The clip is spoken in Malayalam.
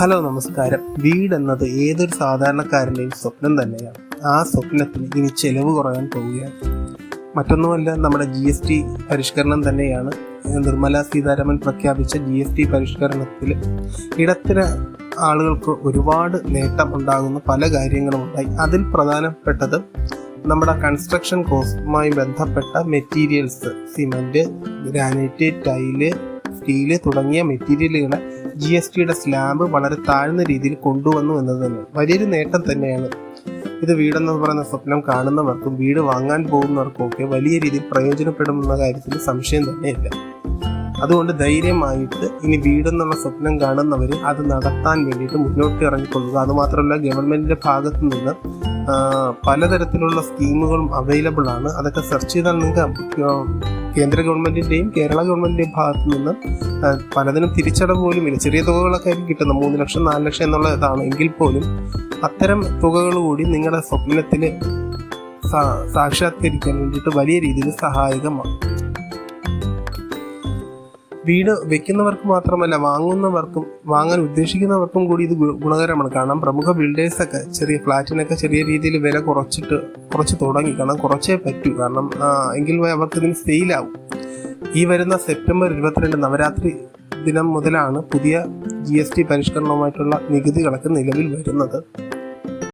ഹലോ നമസ്കാരം. വീട് എന്നത് ഏതൊരു സാധാരണക്കാരന്റെയും സ്വപ്നം തന്നെയാണ്. ആ സ്വപ്നത്തിന് ഇനി ചെലവ് കുറയാൻ പോവുകയാണ്. മറ്റൊന്നുമല്ല നമ്മുടെ ജി എസ് ടി പരിഷ്കരണം തന്നെയാണ്. നിർമ്മല സീതാരാമൻ പ്രഖ്യാപിച്ച ജി എസ് ടി പരിഷ്കരണത്തിൽ ഇടത്തര ആളുകൾക്ക് ഒരുപാട് നേട്ടം ഉണ്ടാകുന്ന പല കാര്യങ്ങളും ഉണ്ടായി. അതിൽ പ്രധാനപ്പെട്ടത് നമ്മുടെ കൺസ്ട്രക്ഷൻ കോസ്റ്റുമായി ബന്ധപ്പെട്ട materials cement granite tile steel തുടങ്ങിയ മെറ്റീരിയലുകളെ ജി എസ് ടിയുടെ സ്ലാബ് വളരെ താഴ്ന്ന രീതിയിൽ കൊണ്ടുവന്നു എന്നത് തന്നെ. വലിയൊരു നേട്ടം തന്നെയാണ്. ഇത് വീടെന്ന് പറയുന്ന സ്വപ്നം കാണുന്നവർക്കും വീട് വാങ്ങാൻ പോകുന്നവർക്കും ഒക്കെ വലിയ രീതിയിൽ പ്രയോജനപ്പെടുമെന്ന കാര്യത്തിൽ സംശയം തന്നെയില്ല. അതുകൊണ്ട് ധൈര്യമായിട്ട് ഇനി വീടെന്നുള്ള സ്വപ്നം കാണുന്നവർ അത് നടത്താൻ വേണ്ടിയിട്ട് മുന്നോട്ട് ഇറങ്ങിക്കൊള്ളുക. അതുമാത്രമല്ല ഗവൺമെന്റിന്റെ ഭാഗത്തു നിന്ന് പലതരത്തിലുള്ള സ്കീമുകളും അവൈലബിൾ ആണ് അതൊക്കെ സെർച്ച് ചെയ്താൽ നിങ്ങൾക്ക് കേന്ദ്ര ഗവൺമെന്റിന്റെയും കേരള ഗവൺമെന്റിന്റെയും ഭാഗത്തു നിന്ന് പലതിനും തിരിച്ചടവ് പോലും ഇല്ല. ചെറിയ തുകകളൊക്കെ ആയിരിക്കും കിട്ടുന്നത്. മൂന്ന് ലക്ഷം നാല് ലക്ഷം എന്നുള്ള ഇതാണ് എങ്കിൽ പോലും അത്തരം തുകകൾ കൂടി നിങ്ങളുടെ സ്വപ്നത്തിൽ സാക്ഷാത്കരിക്കാൻ വേണ്ടിയിട്ട് വലിയ രീതിയിൽ സഹായകമാണ് വീട് വെക്കുന്നവർക്ക് മാത്രമല്ല വാങ്ങുന്നവർക്കും വാങ്ങാൻ ഉദ്ദേശിക്കുന്നവർക്കും കൂടി ഇത് ഗുണകരമാണ്. കാരണം പ്രമുഖ ബിൽഡേഴ്സൊക്കെ ചെറിയ ഫ്ലാറ്റിനൊക്കെ ചെറിയ രീതിയിൽ വില കുറച്ചിട്ട് കുറച്ച് തുടങ്ങി. കാരണം കുറച്ചേ പറ്റൂ. കാരണം എങ്കിൽ അവർക്ക് ഇതിന് സെയിലാവും. ഈ വരുന്ന സെപ്റ്റംബർ ഇരുപത്തിരണ്ട് നവരാത്രി ദിനം മുതലാണ് പുതിയ ജി എസ് ടി പരിഷ്കരണവുമായിട്ടുള്ള നികുതികളൊക്കെ നിലവിൽ വരുന്നത്.